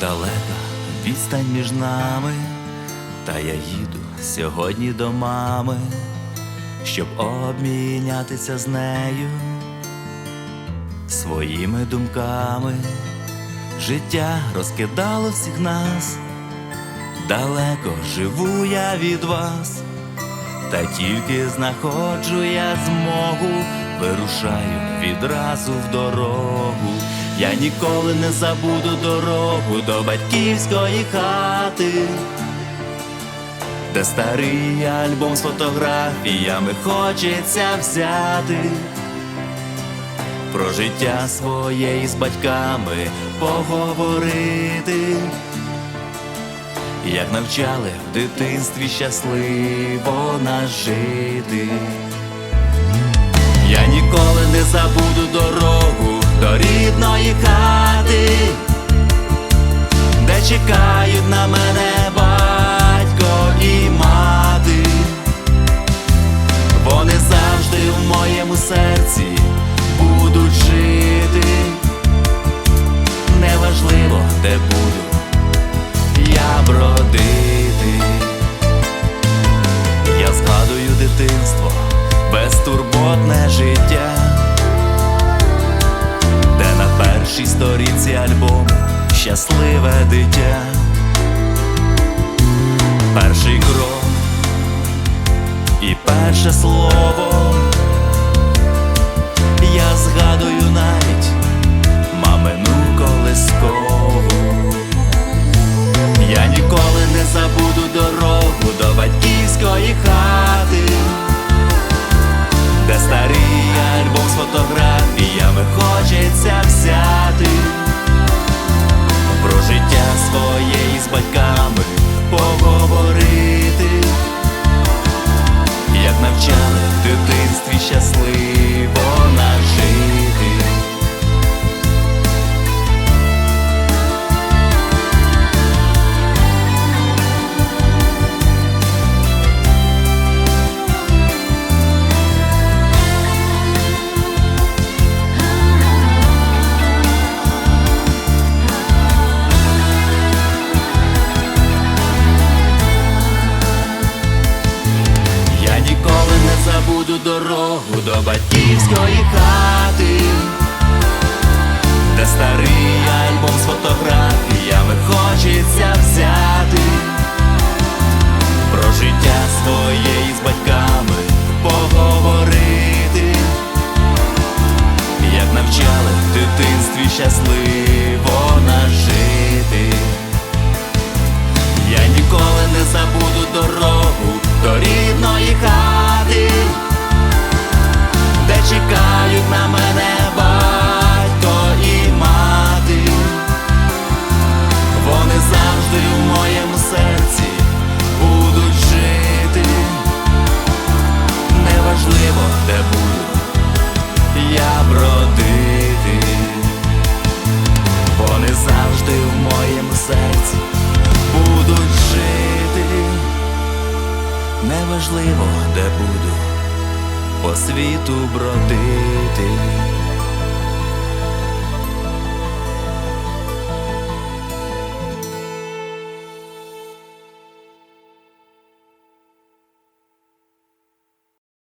далека відстань між нами, та я їду сьогодні до мами, щоб обмінятися з нею своїми думками. Життя розкидало всіх нас, далеко живу я від вас, та тільки знаходжу я змогу, вирушаю відразу в дорогу. Я ніколи не забуду дорогу до батьківської хати, де старий альбом з фотографіями хочеться взяти. Про життя своє з батьками поговорити, як навчали в дитинстві щасливо нас жити. Я ніколи не забуду дорогу до рідної хати, де чекають на мене батько і мати. Вони завжди в моєму серці будуть жити. Неважливо, де буду я бродити. Я згадую дитинство, безтурботне життя, першій сторінці альбому щасливе дитя. Перший крок і перше слово. Я згадую життя своє з батьками до батьківської хати, де старий альбом з фотографіями хочеться де буду я бродити. Вони завжди в моєму серці будуть жити. Неважливо, де буду по світу бродити.